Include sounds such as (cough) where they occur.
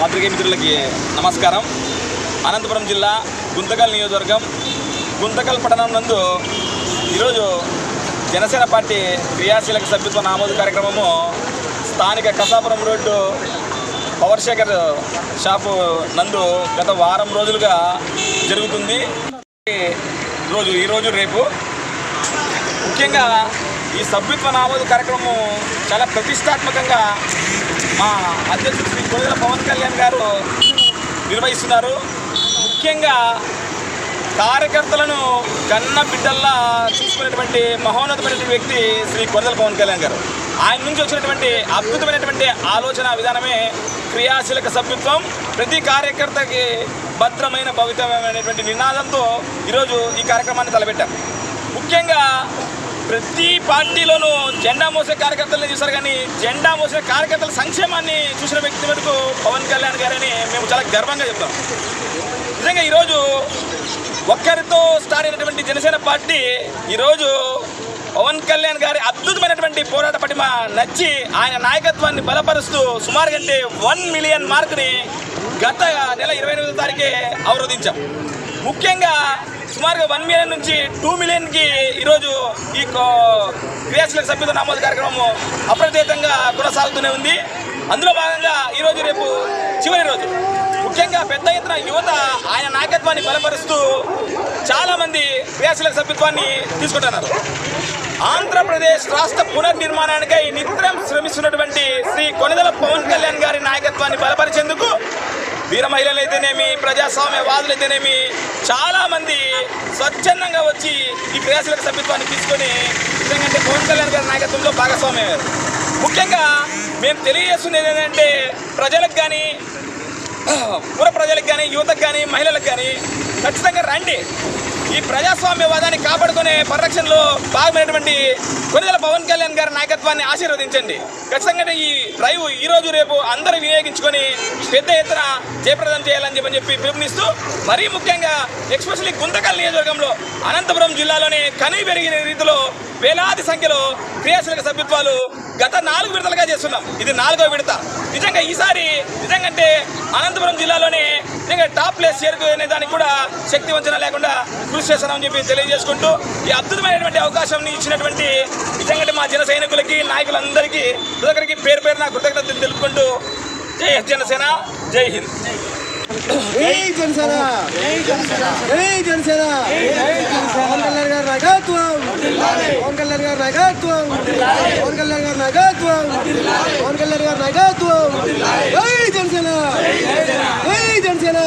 పాత్రికేయ మిత్రులకి నమస్కారం. అనంతపురం జిల్లా గుంతకల్ నియోజకవర్గం. గుంతకల్ పట్టణం నందు ఈరోజు జనసేన పార్టీ క్రియాశీలక సభ్యత్వ నామోదు కార్యక్రమము స్థానిక Kasapuram road power Shekhar shop నందు గత వారం రోజులుగా జరుగుతుంది. రోజు ఈరోజు రేపు. ముఖ్యంగా ఈ సభ్యత్వ నామోదు కార్యక్రమం చాలా ప్రతిష్టాత్మకంగా మా అధ్యక్షుడు శ్రీ కొనిదల పవన్ కళ్యాణ్ గారు నిర్వహిస్తున్నారు. ముఖ్యంగా కార్యకర్తలను కన్న బిడ్డల్లా చూసుకునేటువంటి మహోన్నతమైనటువంటి వ్యక్తి శ్రీ కొనిదల పవన్ కళ్యాణ్ గారు. ఆయన నుంచి వచ్చినటువంటి అద్భుతమైనటువంటి ఆలోచన విధానమే క్రియాశీలక సభ్యత్వం ప్రతి కార్యకర్తకి భద్రమైన భవితమైనటువంటి నినాదంతో ఈరోజు ఈ కార్యక్రమాన్ని తలపెట్టారు. ముఖ్యంగా ప్రతి పార్టీలోనూ జెండా మోసే కార్యకర్తలని చూశారు కానీ జెండా మోసే కార్యకర్తల సంక్షేమాన్ని చూసిన వ్యక్తి వరకు పవన్ కళ్యాణ్ గారని మేము చాలా గర్వంగా చెప్తాం. నిజంగా ఈరోజు ఒక్కరితో స్టార్ట్ అయినటువంటి జనసేన పార్టీ ఈరోజు పవన్ కళ్యాణ్ గారి అద్భుతమైనటువంటి పోరాట పటిమ నచ్చి ఆయన నాయకత్వాన్ని బలపరుస్తూ సుమారు కంటే వన్ మిలియన్ మార్కుని గత నెల ఇరవై ఎనిమిదో తారీఖే అవరోధించాం. ముఖ్యంగా సుమారుగా వన్ మిలియన్ నుంచి టూ మిలియన్కి ఈరోజు ఈ కో- క్రియాశీలక సభ్యత నమోదు కార్యక్రమం అప్రతీతంగా కొనసాగుతూనే ఉంది. అందులో భాగంగా ఈరోజు రేపు చివరి రోజు. ముఖ్యంగా పెద్ద ఎత్తున యువత ఆయన నాయకత్వాన్ని బలపరుస్తూ చాలామంది క్రియాశీలక సభ్యత్వాన్ని తీసుకుంటున్నారు. ఆంధ్రప్రదేశ్ రాష్ట్ర పునర్నిర్మాణానికై నిత్యం శ్రమిస్తున్నటువంటి శ్రీ కొనదల పవన్ కళ్యాణ్ గారి నాయకత్వాన్ని బలపరిచేందుకు వీర ప్రజాస్వామ్యవాదులైతేనేమి అయితేనేమి అయితేనేమి స్వచ్ఛందంగా వచ్చి ఈ క్రియాశీలక సభ్యత్వాన్ని తీసుకొని నిజంగా పవన్ కళ్యాణ్ గారి నాయకత్వంలో భాగస్వామ్యమయ్యారు ముఖ్యంగా మేము తెలియజేస్తున్నది ఏంటంటే ప్రజలకు కానీ (clears throat) పుర ప్రజలకు కానీ యువతకు కానీ మహిళలకు కానీ ఖచ్చితంగా రండి. ఈ ప్రజాస్వామ్యవాదాన్ని కాపాడుకునే పరిరక్షణలో భాగమైనటువంటి కొనిదల పవన్ కళ్యాణ్ గారి నాయకత్వాన్ని ఆశీర్వదించండి. ఖచ్చితంగా ఈ డ్రైవ్ ఈ రోజు రేపు అందరూ వినియోగించుకొని పెద్ద ఎత్తున జయప్రదం చేయాలని చెప్పని చెప్పి పిలుపునిస్తూ మరీ ముఖ్యంగా ఎక్స్పెషల్లీ గుంతకల్ నియోజకవర్గంలో అనంతపురం జిల్లాలోనే కనీ పెరిగిన రీతిలో వేలాది సంఖ్యలో క్రియాశీలక సభ్యత్వాలు గత నాలుగు విడతలుగా చేస్తున్నాం. ఇది నాలుగో విడత. నిజంగా ఈసారి నిజంగా అంటే అనంతపురం జిల్లాలోనే నిజంగా టాప్ ప్లేస్ చేరుకునే దానికి కూడా శక్తి వంచన లేకుండా కృషి చేస్తున్నామని చెప్పి తెలియజేసుకుంటూ ఈ అద్భుతమైనటువంటి అవకాశం ఇచ్చినటువంటి నిజంగా మా జన సైనికులకి నాయకులందరికీ ప్రతి పేరు పేరు నా కృతజ్ఞతలు తెలుపుకుంటూ జై జనసేన జై హింద్. జై జనసేన. జై జనసేన. పవన్ కళ్యాణ్ గారి నాయకత్వం. పవన్ కళ్యాణ్ గారి నాయకత్వం. పవన్ కళ్యాణ్ గారి నాయకత్వం. పవన్ కళ్యాణ్ గారి నాయకత్వం. జై జనసేన. జై జనసేన.